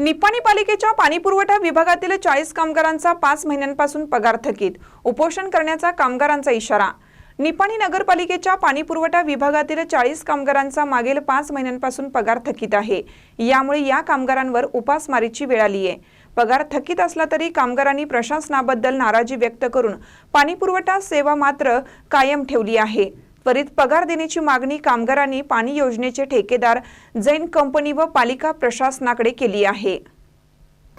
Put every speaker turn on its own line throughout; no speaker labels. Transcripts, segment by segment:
निपाणी पालिकेच्या पाणीपुरवठा विभागातील चाळीस कामगारांचा पाच महिन्यांपासून पगार थकीत. उपोषण करण्याचा कामगारांचा इशारा. निपाणी नगरपालिकेच्या पाणीपुरवठा विभागातील चाळीस कामगारांचा मागील पाच महिन्यांपासून पगार थकीत आहे. यामुळे या कामगारांवर उपासमारीची वेळ आली आहे. पगार थकीत असला तरी कामगारांनी प्रशासनाबद्दल नाराजी व्यक्त करून पाणीपुरवठा सेवा मात्र कायम ठेवली आहे. त्वरित पगार देण्याची मागणी कामगारांनी पाणी योजनेचे ठेकेदार जैन कंपनी व पालिका प्रशासनाकडे केली आहे.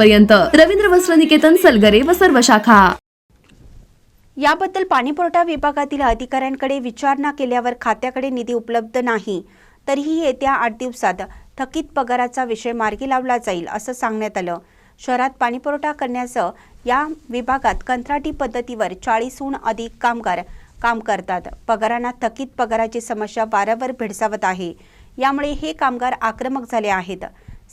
पर्यंत रवींद्र वस्त्र निकेतन सलगरे व सर्व शाखा.
याबद्दल पाणीपुरवठा विभागातील अधिकाऱ्यांकडे विचारणा केल्यावर खात्याकडे निधी उपलब्ध नाही. तरीही येत्या आठ दिवसात थकीत पगाराचा विषय मार्गी लावला जाईल असं सांगण्यात आलं. शहरात पाणीपुरवठा करण्याचं या विभागात कंत्राटी पद्धतीवर चाळीसहून अधिक कामगार काम करतात. पगारांना थकीत पगाराची समस्या वारंवार भेडसावत आहे. यामुळे हे कामगार आक्रमक झाले आहेत.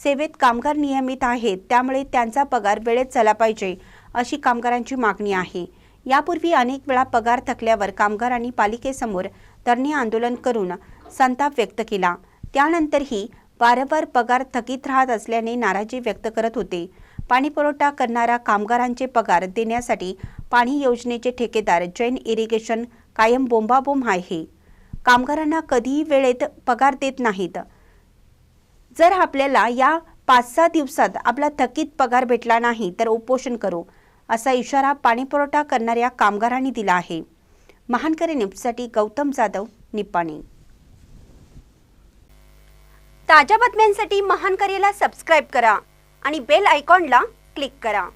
सेवेत कामगार नियमित आहेत त्यामुळे त्यांचा पगार वेळेत झाला पाहिजे अशी कामगारांची मागणी आहे. यापूर्वी अनेक वेळा पगार थकल्यावर कामगारांनी पालिकेसमोर धरणे आंदोलन करून संताप व्यक्त केला. त्यानंतरही वारंवार पगार थकीत राहत असल्याने नाराजी व्यक्त करत होते. पाणीपुरवठा करणाऱ्या कामगारांचे पगार देण्यासाठी पाणी योजनेचे ठेकेदार जैन इरिगेशन कायम बोंबाबोंब आहे. कामगारांना कधीही वेळेत पगार देत नाहीत. जर आपल्याला या पाच सहा दिवसात आपला थकीत पगार भेटला नाही तर उपोषण करू असा इशारा पाणीपुरवठा करणाऱ्या कामगारांनी दिला आहे. महानकरी न्यूजसाठी गौतम जाधव निपाणी ताज्या बातम्यांसाठी महानकरीला सबस्क्राईब करा आणि बेल आयकॉनला क्लिक करा.